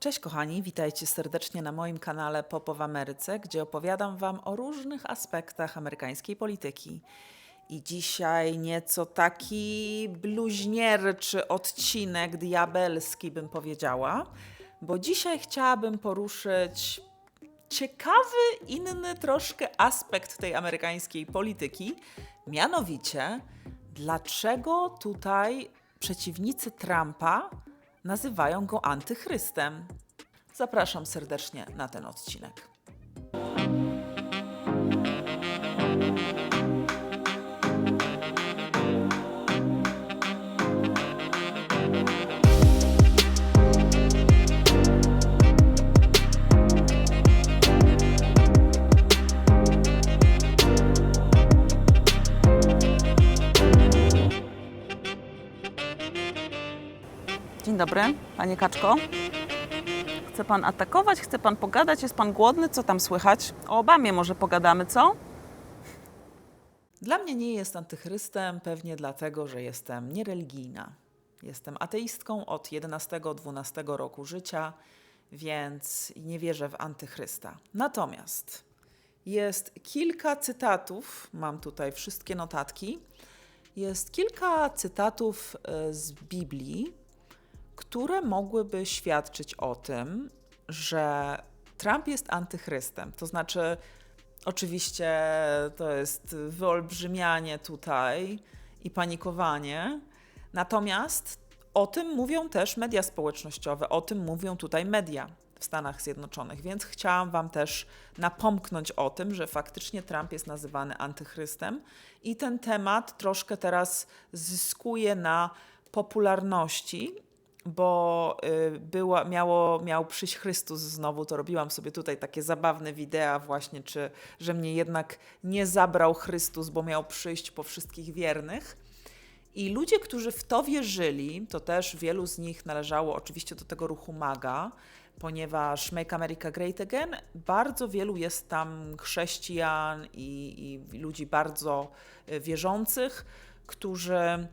Cześć kochani, witajcie serdecznie na moim kanale Popo w Ameryce, gdzie opowiadam Wam o różnych aspektach amerykańskiej polityki. I dzisiaj nieco taki bluźnierczy odcinek diabelski bym powiedziała, bo dzisiaj chciałabym poruszyć ciekawy, inny troszkę aspekt tej amerykańskiej polityki, mianowicie dlaczego tutaj przeciwnicy Trumpa nazywają go antychrystem. Zapraszam serdecznie na ten odcinek. Dobry, panie Kaczko. Chce pan atakować? Chce pan pogadać? Jest pan głodny? Co tam słychać? O Obamie może pogadamy, co? Dla mnie nie jest antychrystem, pewnie dlatego, że jestem niereligijna. Jestem ateistką od 11-12 roku życia, więc nie wierzę w antychrysta. Natomiast jest kilka cytatów, mam tutaj wszystkie notatki, jest kilka cytatów e, z Biblii, które mogłyby świadczyć o tym, że Trump jest antychrystem. To znaczy, oczywiście to jest wyolbrzymianie tutaj i panikowanie, natomiast o tym mówią też media społecznościowe, o tym mówią tutaj media w Stanach Zjednoczonych, więc chciałam Wam też napomknąć o tym, że faktycznie Trump jest nazywany antychrystem i ten temat troszkę teraz zyskuje na popularności bo y, była, miało, miał przyjść Chrystus znowu, to robiłam sobie tutaj takie zabawne wideo właśnie, czy, że mnie jednak nie zabrał Chrystus, bo miał przyjść po wszystkich wiernych. I ludzie, którzy w to wierzyli, to też wielu z nich należało oczywiście do tego ruchu MAGA, ponieważ Make America Great Again, bardzo wielu jest tam chrześcijan i, i ludzi bardzo y, wierzących, którzy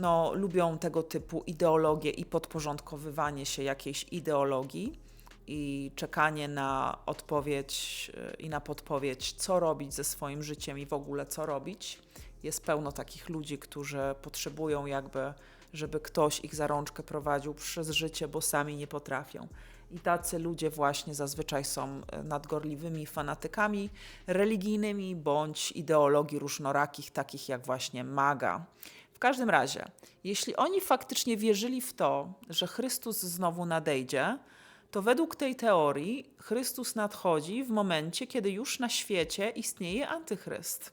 no, lubią tego typu ideologie i podporządkowywanie się jakiejś ideologii i czekanie na odpowiedź y, i na podpowiedź, co robić ze swoim życiem i w ogóle co robić. Jest pełno takich ludzi, którzy potrzebują jakby, żeby ktoś ich za rączkę prowadził przez życie, bo sami nie potrafią. I tacy ludzie właśnie zazwyczaj są y, nadgorliwymi fanatykami religijnymi bądź ideologii różnorakich, takich jak właśnie MAGA. Każdym razie, jeśli oni faktycznie wierzyli w to, że Chrystus znowu nadejdzie, to według tej teorii Chrystus nadchodzi w momencie, kiedy już na świecie istnieje antychryst.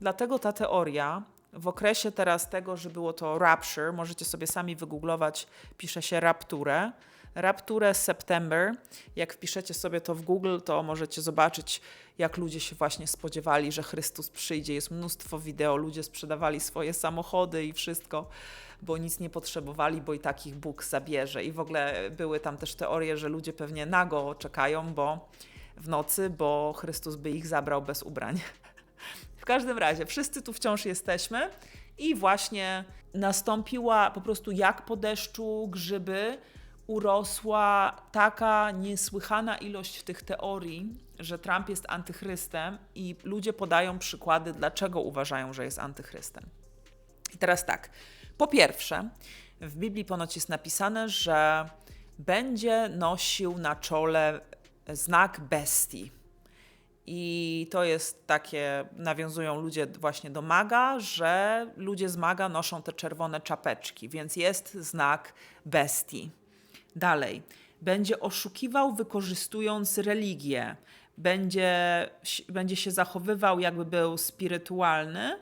Dlatego ta teoria w okresie teraz tego, że było to rapture, możecie sobie sami wygooglować, pisze się rapture, Rapture September. Jak wpiszecie sobie to w Google, to możecie zobaczyć, jak ludzie się właśnie spodziewali, że Chrystus przyjdzie. Jest mnóstwo wideo, ludzie sprzedawali swoje samochody i wszystko, bo nic nie potrzebowali, bo i takich Bóg zabierze. I w ogóle były tam też teorie, że ludzie pewnie nago czekają, bo w nocy, bo Chrystus by ich zabrał bez ubrań. W każdym razie, wszyscy tu wciąż jesteśmy i właśnie nastąpiła po prostu jak po deszczu grzyby, urosła taka niesłychana ilość tych teorii, że Trump jest antychrystem i ludzie podają przykłady, dlaczego uważają, że jest antychrystem. I teraz tak, po pierwsze, w Biblii ponoć jest napisane, że będzie nosił na czole znak bestii. I to jest takie, nawiązują ludzie właśnie do maga, że ludzie z maga noszą te czerwone czapeczki, więc jest znak bestii. Dalej, będzie oszukiwał wykorzystując religię, będzie, będzie się zachowywał, jakby był spirytualny,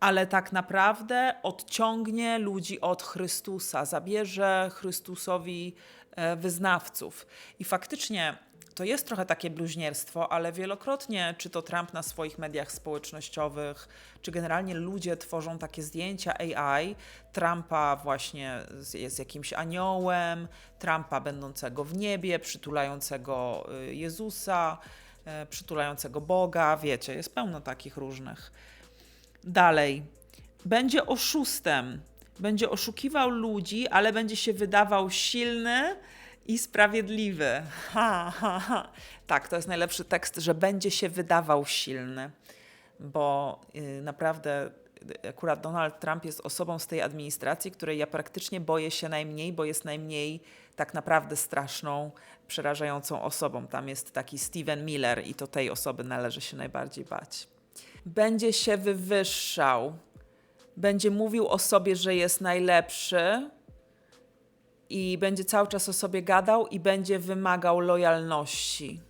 ale tak naprawdę odciągnie ludzi od Chrystusa, zabierze Chrystusowi e, wyznawców. I faktycznie to jest trochę takie bluźnierstwo, ale wielokrotnie, czy to Trump na swoich mediach społecznościowych, czy generalnie ludzie tworzą takie zdjęcia AI Trumpa właśnie z, jakimś aniołem, Trumpa będącego w niebie, przytulającego y, Jezusa, e, przytulającego Boga, wiecie, jest pełno takich różnych. Dalej, będzie oszustem, będzie oszukiwał ludzi, ale będzie się wydawał silny i sprawiedliwy. Ha, ha, ha. Tak, to jest najlepszy tekst, że będzie się wydawał silny, bo yy, naprawdę akurat Donald Trump jest osobą z tej administracji, której ja praktycznie boję się najmniej, bo jest najmniej tak naprawdę straszną, przerażającą osobą. Tam jest taki Steven Miller i to tej osoby należy się najbardziej bać. Będzie się wywyższał, będzie mówił o sobie, że jest najlepszy i będzie cały czas o sobie gadał i będzie wymagał lojalności.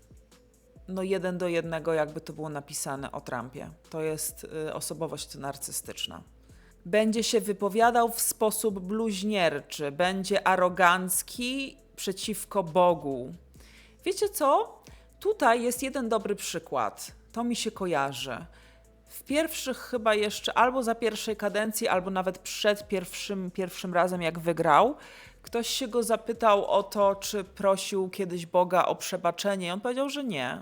No jeden do jednego, jakby to było napisane o Trumpie. To jest y, osobowość narcystyczna. Będzie się wypowiadał w sposób bluźnierczy, będzie arogancki przeciwko Bogu. Wiecie co? Tutaj jest jeden dobry przykład. To mi się kojarzy. W pierwszych chyba jeszcze, albo za pierwszej kadencji, albo nawet przed pierwszym, pierwszym razem, jak wygrał, ktoś się go zapytał o to, czy prosił kiedyś Boga o przebaczenie. I on powiedział, że nie.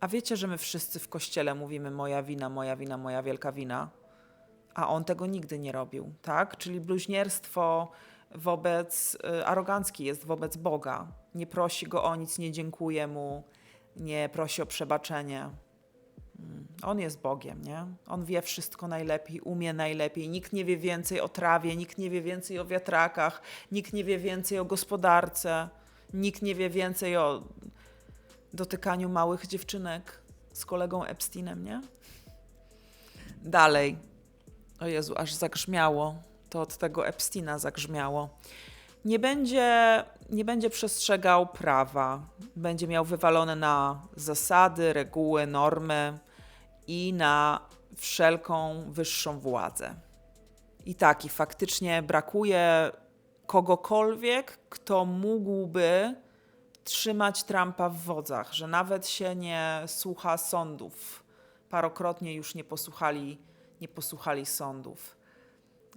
A wiecie, że my wszyscy w kościele mówimy moja wina, moja wina, moja wielka wina, a on tego nigdy nie robił, tak? Czyli bluźnierstwo wobec, y, arogancki jest wobec Boga. Nie prosi go o nic, nie dziękuje mu, nie prosi o przebaczenie. Mm, on jest Bogiem, nie? On wie wszystko najlepiej, umie najlepiej. Nikt nie wie więcej o trawie, nikt nie wie więcej o wiatrakach, nikt nie wie więcej o gospodarce, nikt nie wie więcej o dotykaniu małych dziewczynek z kolegą Epsteinem, nie? Dalej. O Jezu, aż zagrzmiało. To od tego Epsteina zagrzmiało. Nie będzie, nie będzie przestrzegał prawa. Będzie miał wywalone na zasady, reguły, normy i na wszelką wyższą władzę. I tak, i faktycznie brakuje kogokolwiek, kto mógłby trzymać Trumpa w wodzach, że nawet się nie słucha sądów. Parokrotnie już nie posłuchali, nie posłuchali sądów.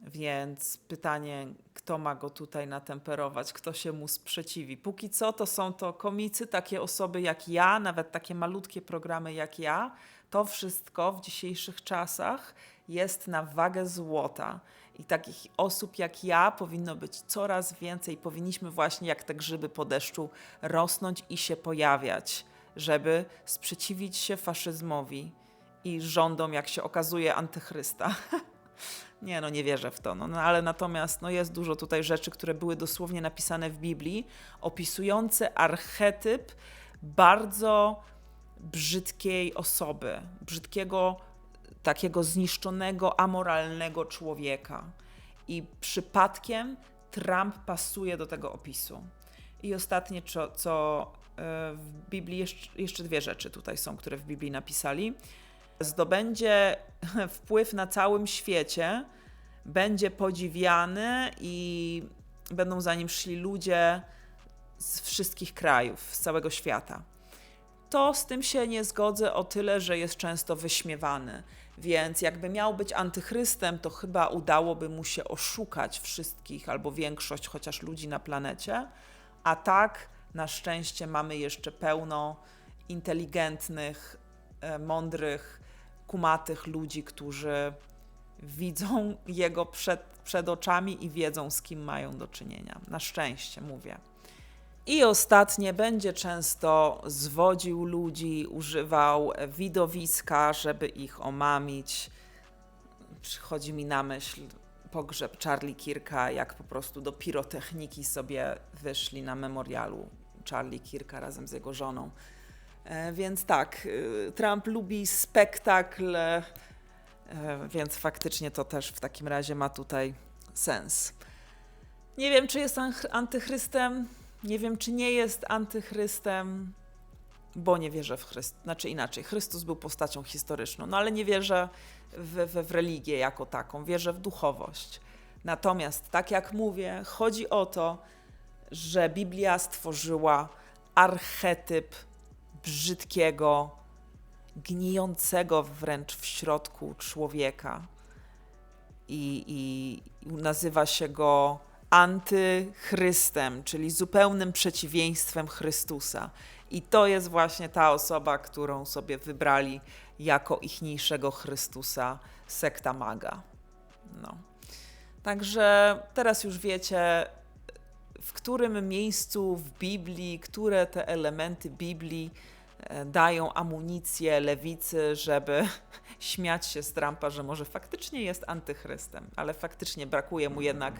Więc pytanie, kto ma go tutaj natemperować, kto się mu sprzeciwi. Póki co to są to komicy, takie osoby jak ja, nawet takie malutkie programy jak ja. To wszystko w dzisiejszych czasach jest na wagę złota. I takich osób jak ja powinno być coraz więcej. Powinniśmy właśnie jak te grzyby po deszczu rosnąć i się pojawiać, żeby sprzeciwić się faszyzmowi i rządom, jak się okazuje, antychrysta. Nie, no nie wierzę w to. No, no, ale natomiast no, jest dużo tutaj rzeczy, które były dosłownie napisane w Biblii, opisujące archetyp bardzo brzydkiej osoby, brzydkiego takiego zniszczonego, amoralnego człowieka. I przypadkiem Trump pasuje do tego opisu. I ostatnie, co, co e, w Biblii, jeszcze, jeszcze dwie rzeczy tutaj są, które w Biblii napisali. Zdobędzie wpływ na całym świecie, będzie podziwiany i będą za nim szli ludzie z wszystkich krajów, z całego świata. To z tym się nie zgodzę o tyle, że jest często wyśmiewany. Więc jakby miał być antychrystem, to chyba udałoby mu się oszukać wszystkich albo większość chociaż ludzi na planecie. A tak, na szczęście, mamy jeszcze pełno inteligentnych, e, mądrych, kumatych ludzi, którzy widzą jego przed, przed oczami i wiedzą, z kim mają do czynienia. Na szczęście mówię. I ostatnie, będzie często zwodził ludzi, używał widowiska, żeby ich omamić. Przychodzi mi na myśl pogrzeb Charlie Kirka, jak po prostu do pirotechniki sobie wyszli na memorialu Charlie Kirka razem z jego żoną. E, więc tak, e, Trump lubi spektakl, e, więc faktycznie to też w takim razie ma tutaj sens. Nie wiem, czy jest antychrystem nie wiem, czy nie jest antychrystem, bo nie wierzę w Chrystus. Znaczy inaczej, Chrystus był postacią historyczną, no ale nie wierzę w, w, w religię jako taką, wierzę w duchowość. Natomiast, tak jak mówię, chodzi o to, że Biblia stworzyła archetyp brzydkiego, gnijącego wręcz w środku człowieka. I, i nazywa się go antychrystem, czyli zupełnym przeciwieństwem Chrystusa. I to jest właśnie ta osoba, którą sobie wybrali jako ichniejszego Chrystusa sekta maga. No. Także teraz już wiecie, w którym miejscu w Biblii, które te elementy Biblii dają amunicję lewicy, żeby śmiać się z Trumpa, że może faktycznie jest antychrystem, ale faktycznie brakuje mu jednak.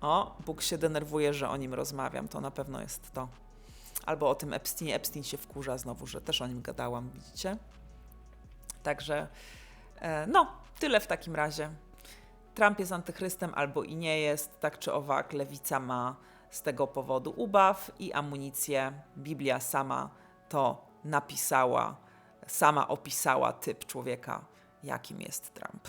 O, Bóg się denerwuje, że o nim rozmawiam, to na pewno jest to. Albo o tym Epsteinie. Epstein się wkurza znowu, że też o nim gadałam, widzicie? Także, e, no, tyle w takim razie. Trump jest antychrystem albo i nie jest, tak czy owak, lewica ma z tego powodu ubaw i amunicję. Biblia sama to napisała, sama opisała typ człowieka, jakim jest Trump.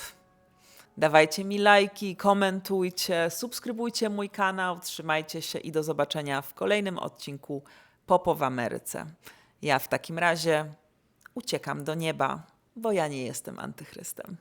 Dawajcie mi lajki, komentujcie, subskrybujcie mój kanał, trzymajcie się i do zobaczenia w kolejnym odcinku Popo w Ameryce. Ja w takim razie uciekam do nieba, bo ja nie jestem antychrystem.